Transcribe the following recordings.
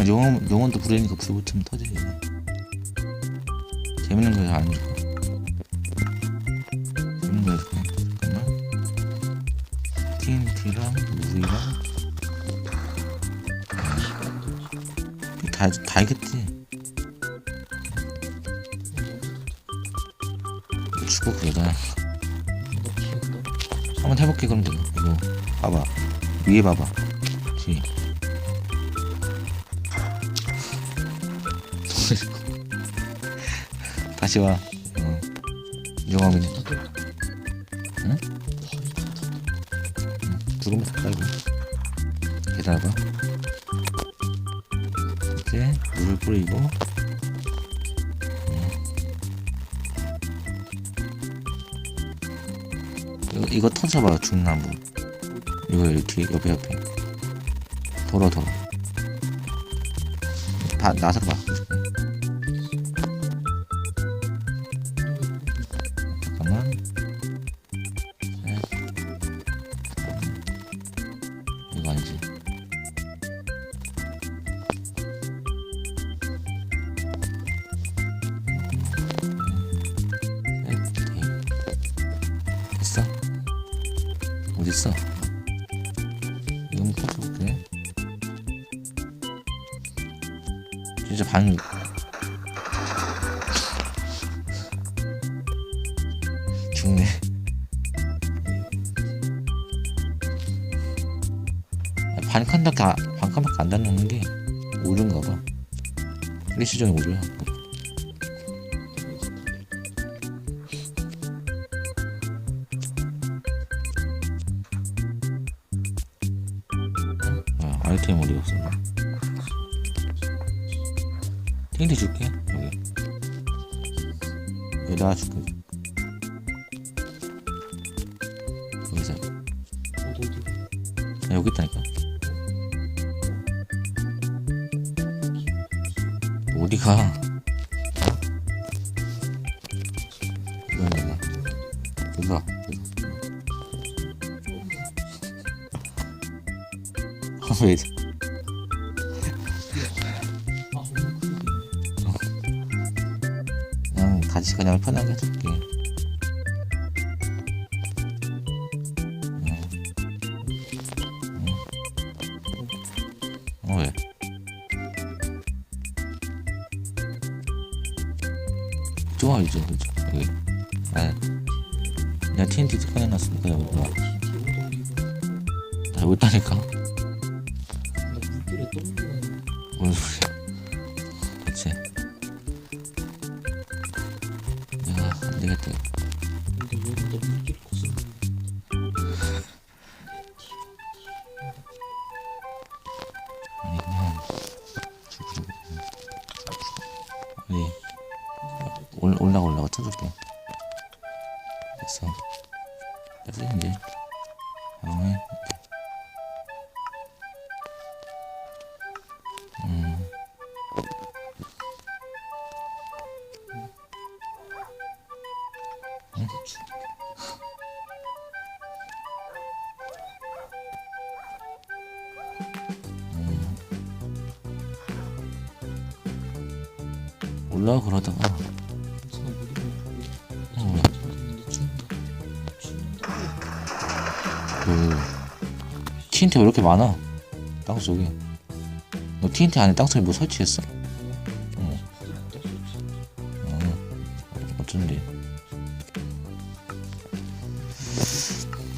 아, 영원, 영원도 부르니까 불 붙으면 터지지. 재밌는 거안 줄까? 재밌는 거 해줄까? 잠깐만. TNT랑 물이랑 다, 다 알겠지? 죽어 그러다. 한번 해볼게 그럼 돼 이거 봐봐 위에 봐봐 뒤 다시 와 어. 영화면 다들 응? 다 죽으면 다 깔고 기다려봐 이제 물을 뿌리고 음. 이거, 이거 터져봐 중나무 이거 뒤에 옆에 옆에 돌아 돌아 봐 나서 봐 어딨어? 이건 꺼줄게 진짜 반. 죽네. 아, 반 칸밖에 안- 반 칸밖에 안 닿는 게 오류인가 봐. 일시적인 오류야 아, 아이템 어디 없어 탱디 줄게 여기 여기다가 줄게 여기서 야, 여기 있다니까. 어디가? 아, 왜? 이래. 아 오늘 클릭이네. 그냥 그냥 편하게 해줄게. 어, 왜? 좋아, 이제, 그죠? 여기. 아, 내가 TNT 꺼내놨으니까 여기 봐. TNT 못 올리고 다 여기 있다니까? 나 물결에 떠밀리는 뭔 소리야? 그치? 내가 안 되겠다. 근데 물결 거슬리는 아니, 그냥. 죽어. 아니, 올, 올라가, 올라가, 쳐줄게. 올라가, 그러다가. 어, 그, TNT 왜 이렇게 많아? 땅속에. 너 TNT 안에 땅속에 뭐 설치했어? 어. 어, 어쩐지.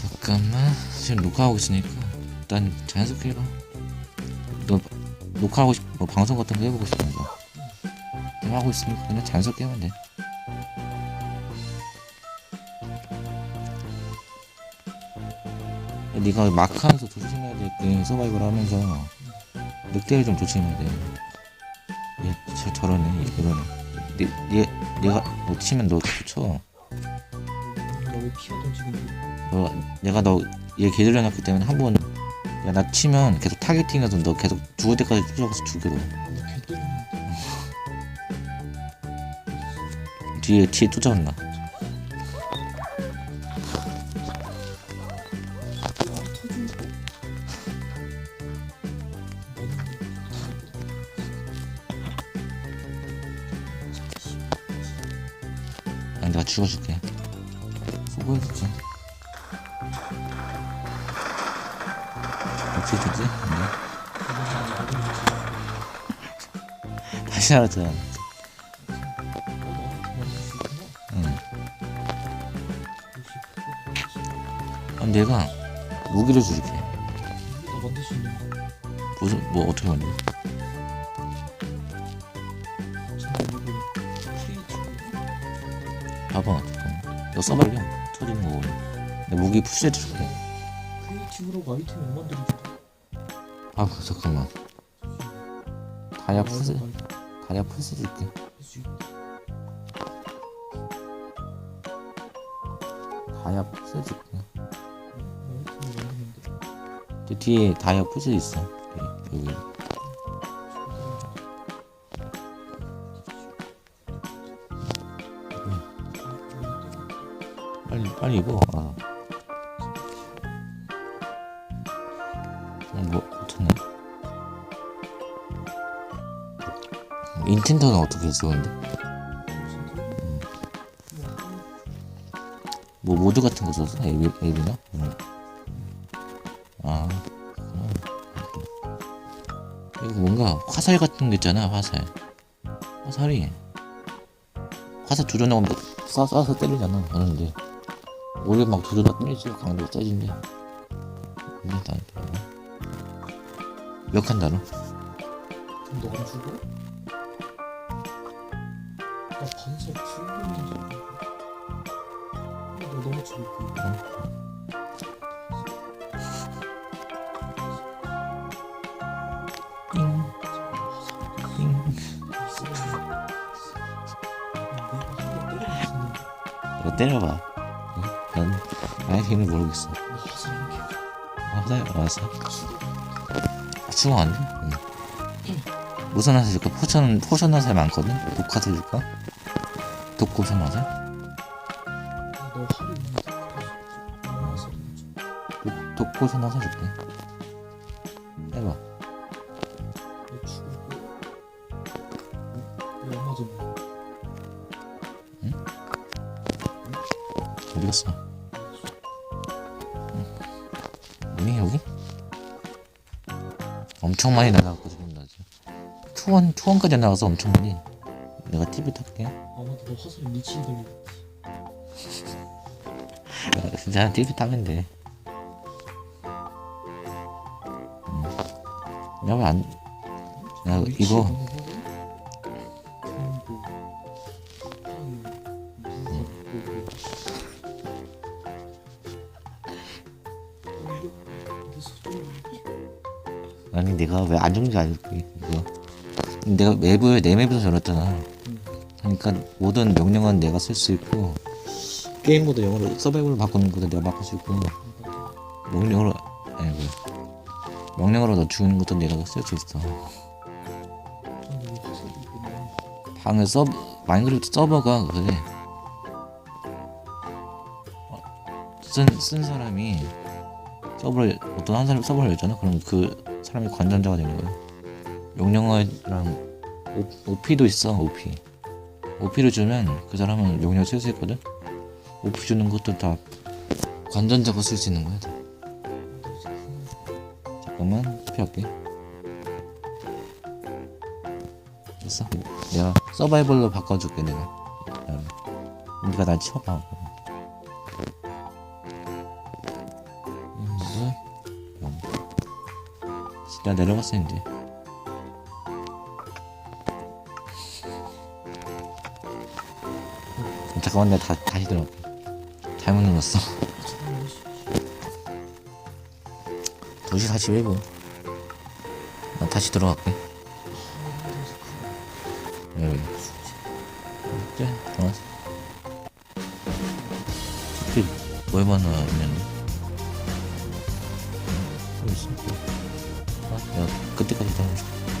잠깐만. 지금 녹화하고 있으니까 일단 자연스럽게 해봐. 너 녹화하고 싶, 뭐 방송 같은 거 해보고 싶은 거. 지금 하고 있으니까 그냥 자연스럽게 하면 돼. 네가 마크하면서 조심해야 될게 서바이벌 하면서 늑대를 좀 조심해야 돼. 얘 저, 저러네, 얘 그러네. 얘, 얘 얘가 너 치면 너 쳐. 너왜 피가 던지는데 너 내가 너 얘 개들려놨기 때문에 한 번 야 나 치면 계속 타겟팅해서 너 계속 죽을 때까지 쫓아가서 죽여. 나 뒤에 뒤에 쫓아간다. 아니 내가 죽어줄게. 수고해줄게 어떻게 되지? 다시 알았잖아 내가 무기를 줄게. 나 만들 수 있는 거. 무슨 뭐 어떻게 만들? 크리에이티브. 봐봐. 잠깐만. 너 써발려. 터지는 거고. 내 무기 푸시해 줄게. 크리에이티브라고 아이템 못 만들어줘. 아 잠깐만. 다이아 푸시 할수 다이아 푸시 줄게. 있다. 다이아 푸시 줄게. 뒤에 다이아 푸시 있어. 여기. 여기. 빨리 빨리 입어. 아. 어, 뭐. 인텐더는 어떻게 했어 근데? 뭐 모드 같은 거 썼어? 앱이, 앱이나? 응. 아 그렇구나. 이거 뭔가 화살 같은 게 있잖아 화살 화살이 화살 조준하고 막 쏴, 쏴서 때리잖아 하는데 오히려 막 조준하고 때리지 강도가 세진데 근데 나 몇칸? 그럼 너안 죽어? 나 반석 풀렸는데. 너 너무 죽을 거야. 이거 때려봐 응? 난 아이템을 모르겠어 아 화살 알았어 수공 안 돼? 응. 무슨 화살 줄까? 포션, 포션 화살 많거든? 독 화살 줄까? 독 포션 화살? 너 독, 독 포션 화살 줄게 해봐 너 얼마 전에 응. 뭐니 여기? 엄청 많이 날아갔거든 나 지금 투원 투원까지 나가서 엄청 많이 내가 TV 탈게 아마도 너 미치게 걸려 야, 진짜 TV 타면 돼 음. 야 왜안 야 이거 아니 내가 왜안 좋은지 알게 이거? 내가 맵을 내 맵에서 열었잖아. 그러니까 모든 명령은 내가 쓸 수 있고 게임 모드 영어로 서바이벌로 바꾸는 것도 내가 바꿀 수 있고 명령으로 아니 뭐. 명령으로 너 주는 것도 내가 쓸 수 있어. 방에 서버 마인크래프트 서버가 그래. 어, 쓴, 쓴 사람이 서버를 어떤 한 사람 서버를 열잖아? 그럼 그 사람이 관전자가 되는 거야 용령어랑 오, OP도 있어 OP OP를 주면 그 사람은 용령 쓸수 있거든? OP 주는 것도 다 관전자가 쓸수 있는 거야 다. 잠깐만 투표할게. 됐어? 내가 서바이벌로 바꿔줄게 내가. 야, 네가 날 치워봐 나 내려갔어 이제. 잠깐만 내가 다, 다시 들어갈게 잘못 눌렀어. 2시 41분. 나 다시 들어갈게. 여기. 그래 들어갔어 스킬 얼마나 있냐니 내가 그때까지 다 해줄게